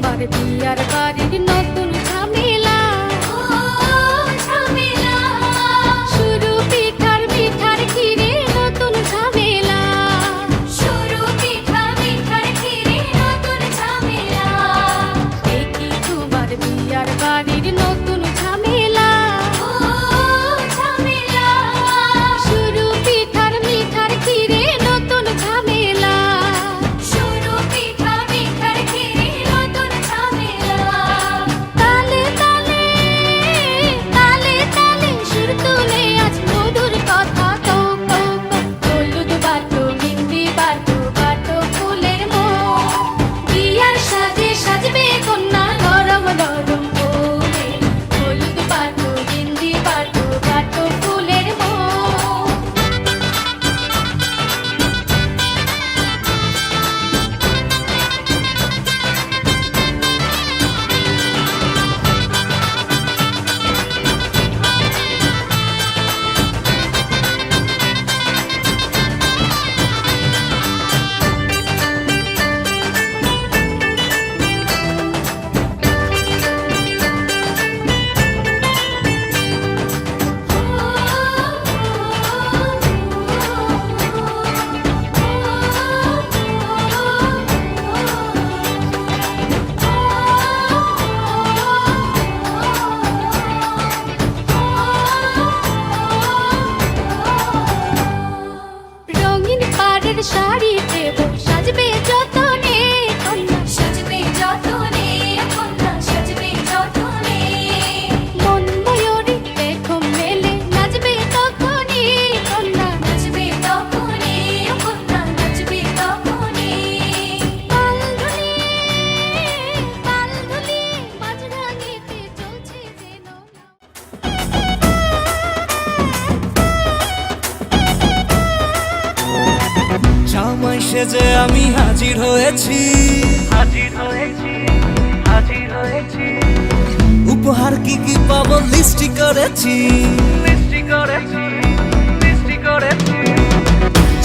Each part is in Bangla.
তোমার বিয়ার বাড়ির নতুন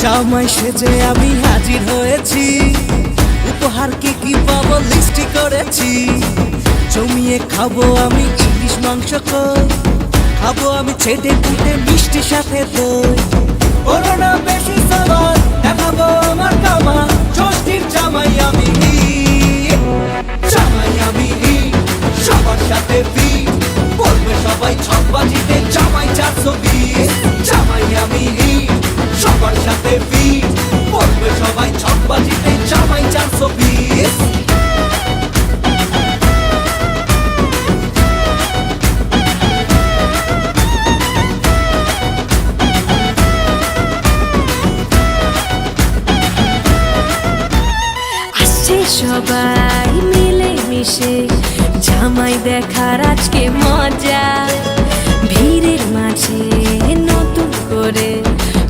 জামাই সেজে আমি হাজির হয়েছি। উপহার কি কি পাবো? লিস্টি করেছি। জমিয়ে খাব আমি ইলিশ মাংস খাব আমি ছেটে পুটে মিষ্টি সাথে দই। করোনা বেশি সাবার দেখাবো আমার কামা। জামাই আমি জামাই আমি সবার সাথে বি। সবাই ছক বাজিতে জামাই চারশো বিশ জামাই আমি সবার সাথে বি বলবে সবাই ছক বাজিতে জামাই চারশো বিশ সবাই মিলে মিশে, জামাই দেখার আজকে মজা। ভিড়ের মাঝে নতুন করে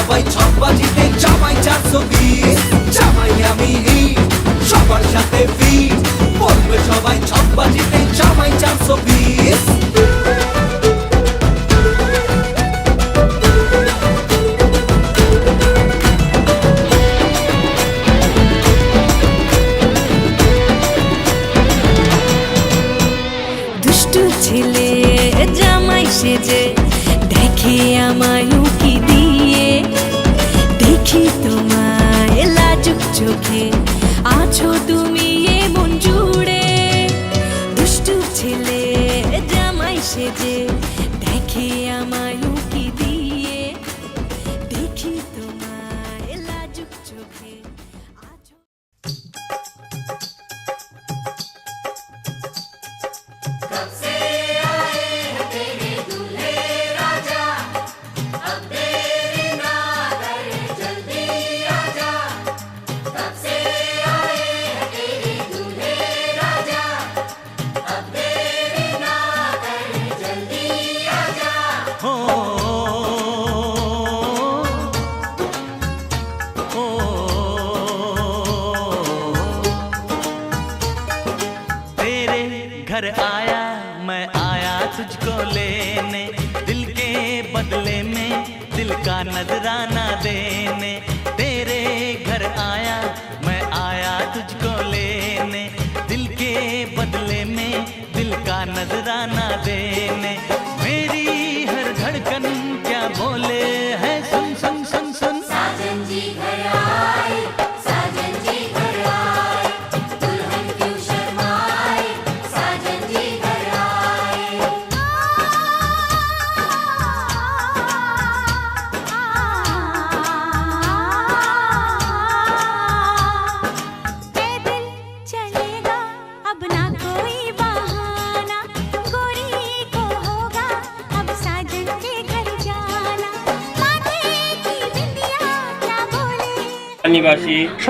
সবাই বাজিতে জামাই চারশো বিশ জামাই আমি সবার সাথে বি বলবে সবাই ছক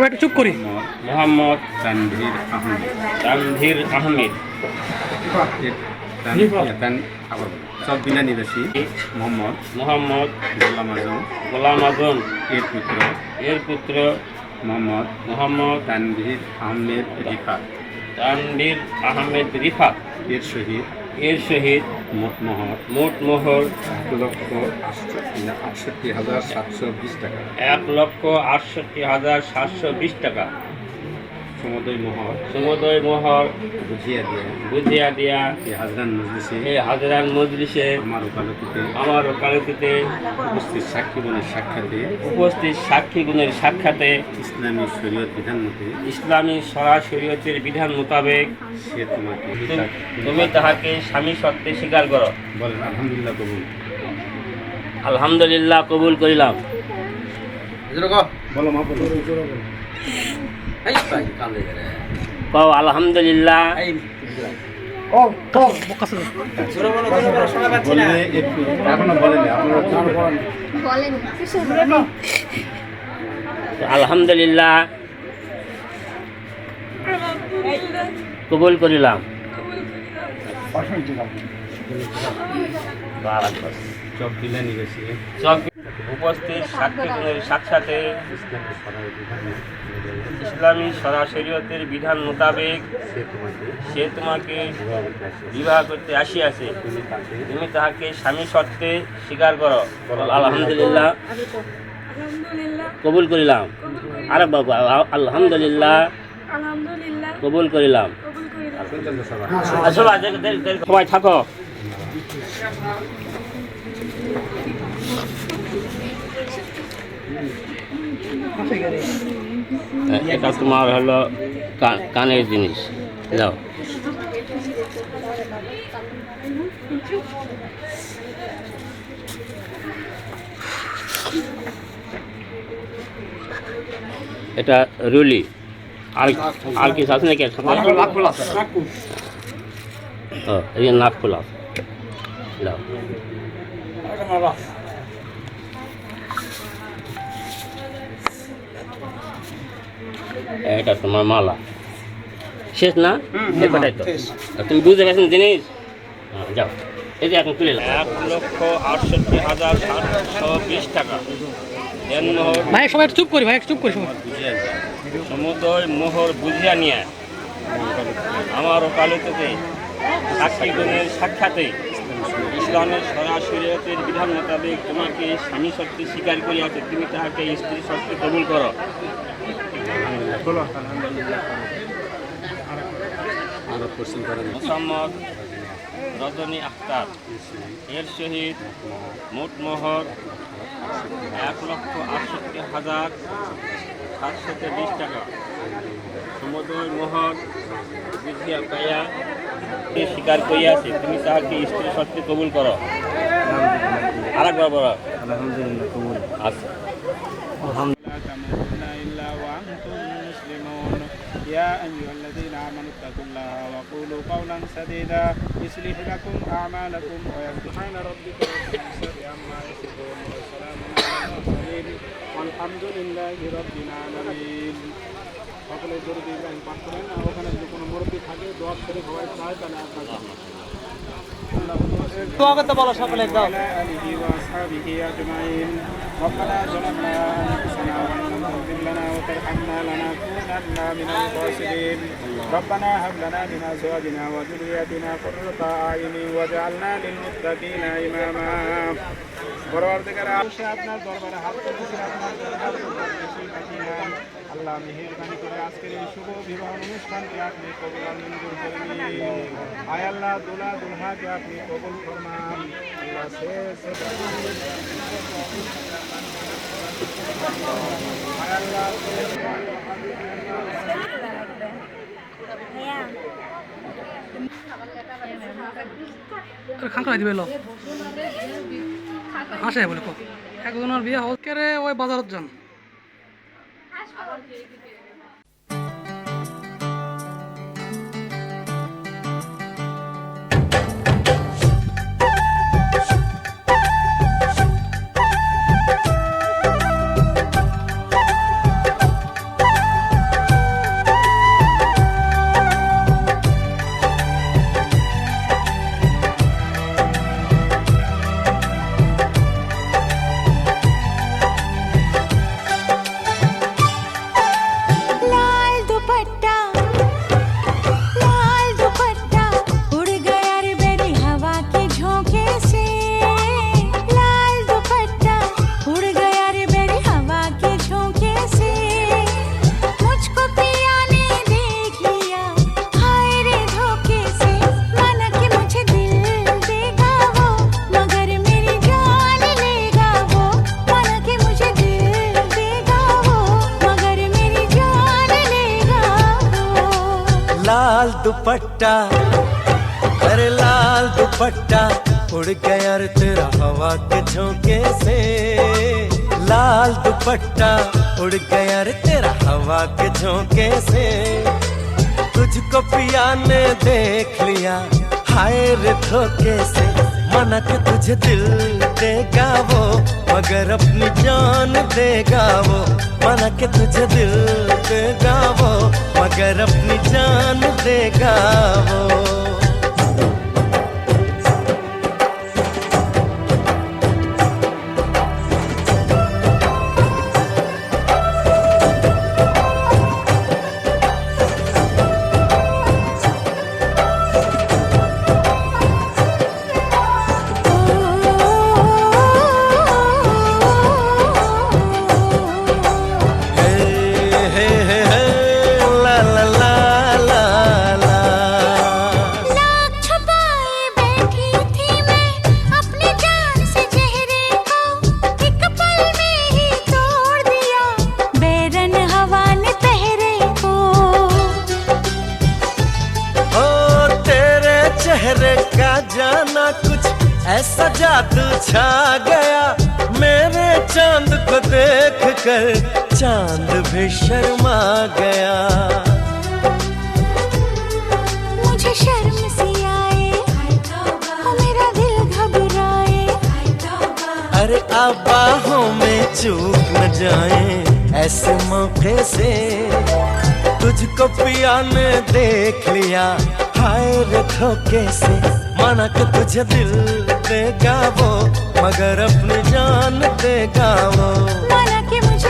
সবাই একটু চুপ করি। মোহাম্মদ তানভীর আহমেদ। তানভীর আহমেদ। বিনা নিবাসী মোহাম্মদ। মোহাম্মদ গোলাম আজম। গোলাম আজম। এর পুত্র। এর পুত্র মোহাম্মদ মোহাম্মদ তানভীর আহমেদ রিফাত। তানভীর আহমেদ রিফাত। এর শহীদ এর সহিত মোটমহর মোট মোহর এক লক্ষ আটষট্টি হাজার সাতশো বিশ টাকা। এক লক্ষ আটষট্টি হাজার সাতশো বিশ টাকা। সমুদয় মোহর সমুদয় মোহর বুঝিয়া দিয়ে। বুঝিয়া দিয়া এই হাজরান মজলিসে। এই হাজারান মজলিসে আমার ওকালতিতে। আমার ওকালতিতে উপস্থিত সাক্ষীগণের সাক্ষাতে। উপস্থিত সাক্ষীগুণের সাক্ষাতে ইসলামী শরীয়ত বিধান মতে। ইসলামী সরাসরিয়তের বিধান মোতাবেক সে তোমাকে তুমি- তুমি তাহাকে স্বামী সত্ত্বে স্বীকার করো। বলেন আলহামদুলিল্লাহ কবুল। আলহামদুলিল্লাহ কবুল করিলাম। বলো মা বলো। কও আলহামদুলিল্লাহ। কবুল করিলাম। উপস্থিত সরাই বিধান অনুযায়ী ইসলামী সরাসরিয়তের বিধান মোতাবেক সে তোমাকে বিবাহ করতে আসিয়াছে। তুমি তাহাকে স্বামী সত্ত্বে স্বীকার করো। আলহামদুলিল্লাহ। কবুল করিলাম। আরে বাবু আলহামদুলিল্লাহ। কবুল করিলাম। সবাই আসো আজ দেরি- দেরি- সবাই থাকো। এটা তোমার হলো কানের জিনিস যাও এটা রুলি। আর আর কিছু আছে নাকি ও এই যে নাক খোলা দাও এটা তোমার মালা। শেষ না? এবারটাই তো। তুমি বুঝতে পারছেন জিনিস? হ্যাঁ, যাও। এই যে এখন তুলে এক লক্ষ আটষট্টি হাজার সাতশো বিশ টাকা। দেন ভাই সবাই চুপ করি ভাই চুপ করি সমুদয় মোহর বুঝিয়া নিয়ে আমার ওকালতিতে সাক্ষীগণের সাক্ষাতে ইসলামের সরাসরিয়তের বিধান মোতাবেক তোমাকে স্বামী সত্যি স্বীকার করিয়াছে তুমি তাহাকে স্ত্রী সত্যি কবুল করো। মোসাম্মদ রজনী আখতার। এর সহিত মোট মোহর এক লক্ষ আটষট্টি হাজার সাতশত বিশ টাকা। সমুদয় মোহর বুঝিয়া পাইয়া স্বীকার করিয়াছে তুমি তাহাকে স্ত্রী সত্যি কবুল করো। আরেকবার বলো। আলহামদুলিল্লাহ কবুল। আচ্ছা। لا يا أيها الذين آمنوا اتقوا الله وقولوا قولا سديدا يصلح لكم أعمالكم ويغفر سبحان ربك رب العزة عما يصفون وسلام على المرسلين والحمد لله رب العالمين সকলে দরুদ ইব্রাহিম পাঠ করেন আর ওখানে যদি কোনো মুরব্বী থাকে দোয়া করে সবাই চায় তাহলে আপনার দোয়া করতে বলো সকলে দাও وعلى آله وأصحابه أجمعين ربنا ظلمنا أنفسنا وإن لم تغفر لنا وترحمنا لنكونن من الخاسرين ربنا هب لنا من أزواجنا وذرياتنا قرة أعين واجعلنا للمتقين إماما পরবর্তীকার অবশ্যই আপনার দরবারে হাত তুলেছি আপনার আল্লাহ মেহেরবানি করে আজকের এই শুভ বিবাহ অনুষ্ঠানকে আপনি কবুল মঞ্জুর আয় আল্লাহ দুলা দুলহাকে আপনি কবুল ফরমান। আল্লাহ শেষ। আয় আল্লাহ তোর দিবে লো। আসে বলে কো। একজনের বিয়ে হোক রে ওই বাজারত যান? I don't think लाल दुपट्टा, अरे लाल दुपट्टा उड़ गया तेरा हवा के झोंके से। लाल दुपट्टा उड़ गया तेरा हवा के झोंके से। तुझको पिया ने देख लिया, हाय रे धोखे से। मना के तुझे दिल देगा वो, मगर अपनी जान देगा वो। माना के तुझे दिल देगा वो, मगर अपनी जान देगा वो। अरे आप बाहों में चूक न जाए ऐसे मौके से। तुझको पिया ने देख लिया, हाय रे धोखे से। माना कि तुझे दिल देगा वो, मगर अपनी जान देगा वो। माना कि मुझे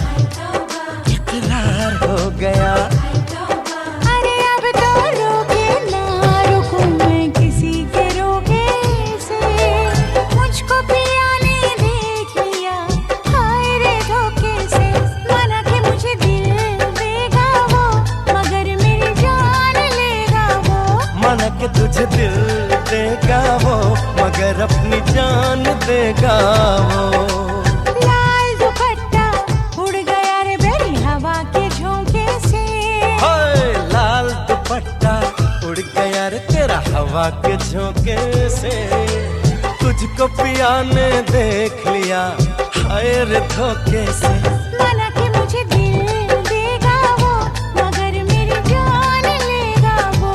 गाओ लाल दुपट्टा उड़ गया रे बेरी, हवा के झोंके से। हाय लाल दुपट्टा उड़ गया रे तेरा हवा के झोंके से तुझको पिया ने देख लिया, हाय रे धोखे से। मना के मुझे दिल देगा वो। मगर मेरी जान लेगा वो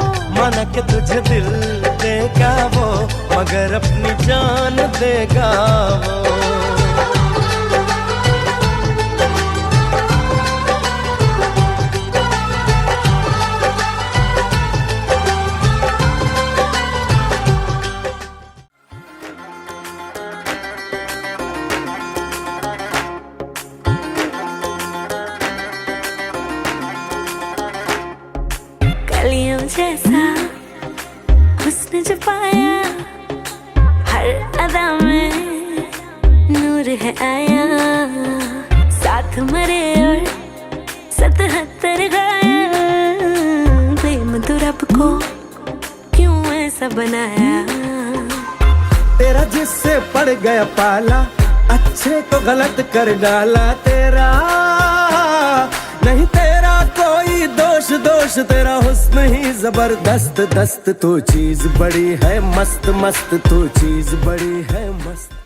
के तुझे दिल देगा वो। मगर अपनी जान देगा वो। साथ कर डाला तेरा। नहीं तेरा कोई दोष दोष, तेरा हुस्न ही ज़बरदस्त दस्त। तो चीज़ बड़ी है, मस्त मस्त तो चीज़ बड़ी है, मस्त।